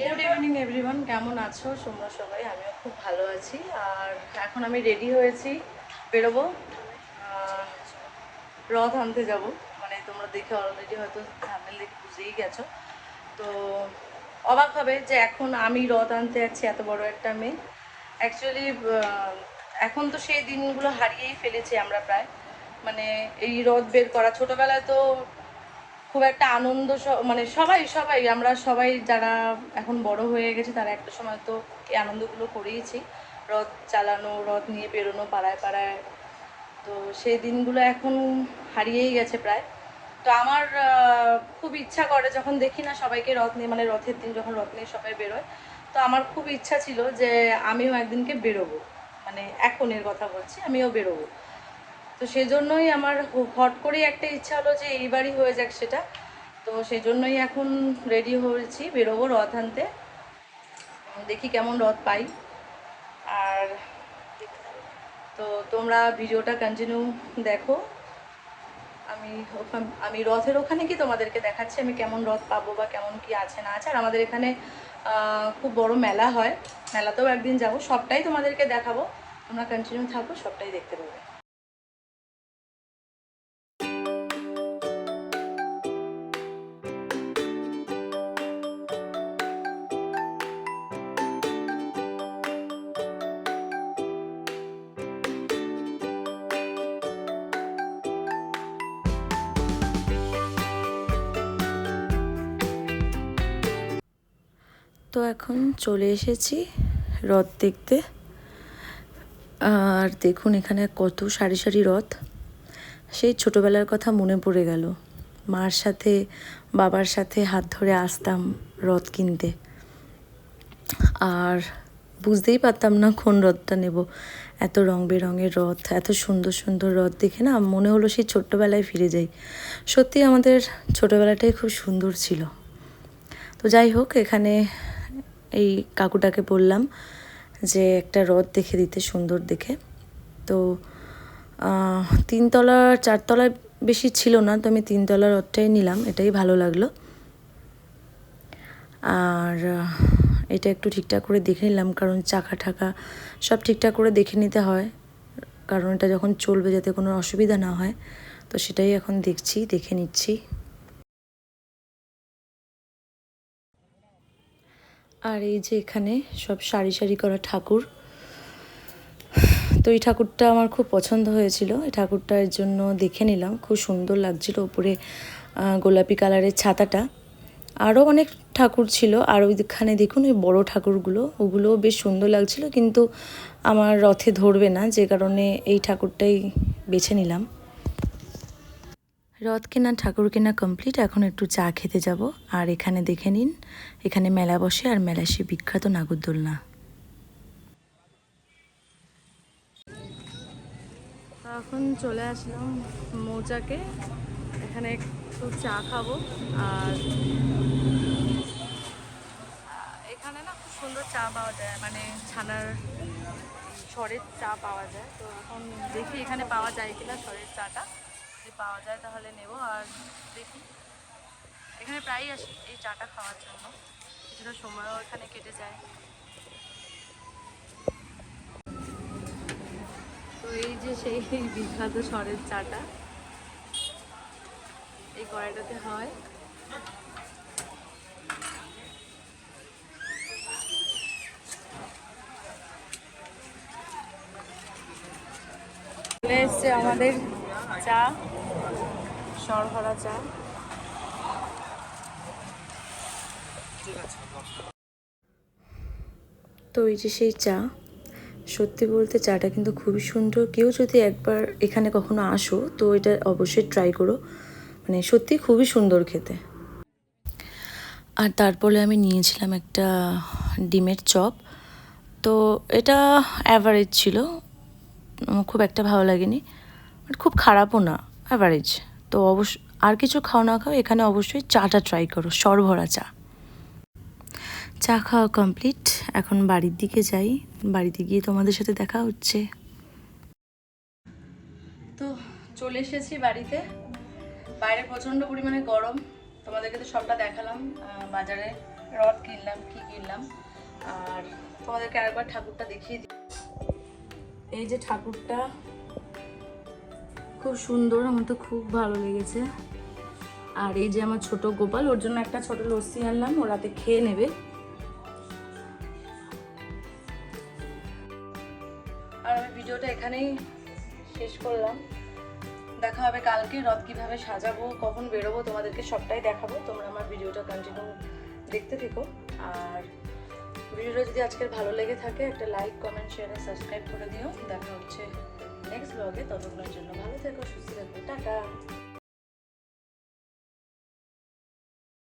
Good evening everyone কেমন আছো? তোমরা সবাই? আমিও খুব ভালো আছি। আর এখন আমি রেডি হয়েছি। বেরোবো। রথ আনতে যাব। মানে তোমরা দেখে অলরেডি হয়তো থামনেল দেখে বুঝেই গেছো। তো অবাক হবে যে এখন আমি রথ আনতে যাচ্ছি, এত বড় একটা মেয়ে। অ্যাকচুয়ালি এখন তো সেই দিনগুলো হারিয়েই ফেলেছি আমরা প্রায়। মানে এই রথ বের করা ছোটোবেলায় তো খুব একটা আনন্দ মানে সবাই সবাই, আমরা সবাই যারা এখন বড় হয়ে গেছে, তারা একটা সময় তো এই আনন্দগুলো করেইছি। রথ চালানো, রথ নিয়ে বেরোনো, পাড়ায় পাড়ায়। তো সেই দিনগুলো এখন হারিয়েই গেছে প্রায়। তো আমার খুব ইচ্ছা করে যখন দেখি না সবাইকে রথ নিয়ে মানে রথের দিন যখন রথ নিয়ে সবাই বেরোয়, তো আমার খুব ইচ্ছা ছিল যে আমিও একদিনকে বেরোবো। মানে এখনের কথা বলছি, আমিও বেরোবো। তো সেই জন্যই আমার হট করেই একটা ইচ্ছা হলো যে এইবারই হয়ে যাক সেটা। তো সেই জন্যই এখন রেডি হয়েছি, বেরোবো রথ আনতে। দেখি কেমন রথ পাই। আর তো তোমরা ভিডিওটা কন্টিনিউ দেখো। আমি আমি রথের ওখানে কি তোমাদেরকে দেখাচ্ছি, আমি কেমন রথ পাবো বা কেমন কি আছে না আছে। আর আমাদের এখানে খুব বড় মেলা হয়। মেলাতেও একদিন যাব, সবটাই তোমাদেরকে দেখাবো। তোমরা কন্টিনিউ থাকো, সবটাই দেখতে পাবে। তো এখন চলে এসেছি রথ দেখতে। আর দেখুন এখানে কত সারি সারি রথ সেই ছোটোবেলার কথা মনে পড়ে গেল। মার সাথে, বাবার সাথে হাত ধরে আসতাম রথ কিনতে। আর বুঝতেই পারতাম না কোন রথটা নেব। এত রং বেরঙের রথ এত সুন্দর সুন্দর রথ দেখে না মনে হলো সেই ছোট্টবেলায় ফিরে যাই। সত্যি আমাদের ছোটোবেলাটাই খুব সুন্দর ছিল। তো যাই হোক, এখানে এই কাকুটাকে বললাম যে একটা রথ দেখে দিতে সুন্দর দেখে। তো তিনতলা, চারতলায় বেশি ছিল না, তো আমি তিনতলা রথটাই নিলাম, এটাই ভালো লাগল। আর এটা একটু ঠিকঠাক করে দেখে নিলাম, কারণ চাকা ঠাকা সব ঠিকঠাক করে দেখে নিতে হয়, কারণ এটা যখন চলবে যাতে কোনো অসুবিধা না হয়, তো সেটাই এখন দেখছি, দেখে নিচ্ছি। আর এই যে এখানে সব সারি সারি করা ঠাকুর। তো এই ঠাকুরটা আমার খুব পছন্দ হয়েছিল। এই ঠাকুরটার জন্য দেখে নিলাম। খুব সুন্দর লাগছিল উপরে গোলাপি কালারের ছাতাটা। আরও অনেক ঠাকুর ছিল। আর ওইখানে দেখুন ওই বড় ঠাকুরগুলো, ওগুলোও বেশ সুন্দর লাগছিল। কিন্তু আমার রথে ধরবে না, যে কারণে এই ঠাকুরটাই বেছে নিলাম। রথ কেনা ঠাকুর কেনা কমপ্লিট এখন একটু চা খেতে যাব। আর এখানে দেখে নিন, এখানে মেলা বসে আর মেলা সে বিখ্যাত নাগরদোলনা। এখন চলে আসলাম মৌচাকে। এখানে একটু চা খাব। আর এখানে না খুব সুন্দর চা পাওয়া যায়। মানে ছানার সরের চা পাওয়া যায়। তো এখন দেখি এখানে পাওয়া যায় কিনা সরের চাটা। যদি পাওয়া যায় তাহলে নেব আর দেখি। এখানে প্রায়ই আসি এই চাটা খাওয়ার জন্য। কিছুটা সময়ও এখানে কেটে যায়। তো এই যে সেই বিখ্যাত সরের চাটা, এই কড়াইটাতে হয়। আমাদের চা সর ভরা চা। তো এই যে সেই চা, সত্যি বলতে চাটা কিন্তু খুবই সুন্দর। কেউ যদি একবার এখানে কখনো আসো, তো এটা অবশ্যই ট্রাই করো। মানে সত্যি খুবই সুন্দর খেতে। আর তারপরে আমি নিয়েছিলাম একটা ডিমের চপ। তো এটা অ্যাভারেজ ছিল। খুব একটা ভালো লাগেনি। খুব খারাপও না অ্যাভারেজ তো অবশ্য, আর কিছু খাও না খাও, এখানে অবশ্যই চাটা ট্রাই করো, সরভরা চা। চা খাওয়া কমপ্লিট এখন বাড়ির দিকে যাই। বাড়িতে গিয়ে তোমাদের সাথে দেখা হচ্ছে। তো চলে এসেছি বাড়িতে। বাইরে প্রচণ্ড পরিমাণে গরম। তোমাদেরকে তো সবটা দেখালাম বাজারে রথ কিনলাম, কি কিনলাম। আর তোমাদেরকে আরেকবার ঠাকুরটা দেখিয়ে দিই। এই যে ঠাকুরটা খুব সুন্দর, আমার তো খুব ভালো লেগেছে। আর এই যে আমার ছোট গোপাল, ওর জন্য একটা ছোট লস্যি আনলাম, ও রাতে খেয়ে নেবে। আর আমি ভিডিওটা এখানেই শেষ করলাম। দেখা হবে কালকে, রথ কীভাবে সাজাবো, কখন বেরোবো, তোমাদেরকে সবটাই দেখাবো। তোমরা আমার ভিডিওটা কন্টিনিউ দেখতে থেকো। আর ভিডিওটা যদি আজকের ভালো লেগে থাকে, একটা লাইক কমেন্ট শেয়ার সাবস্ক্রাইব করে দিও। দেখা হচ্ছে নেক্সট ব্লগে ততক্ষণের জন্য ভালো থেকো সুস্থ থেকো টাটা।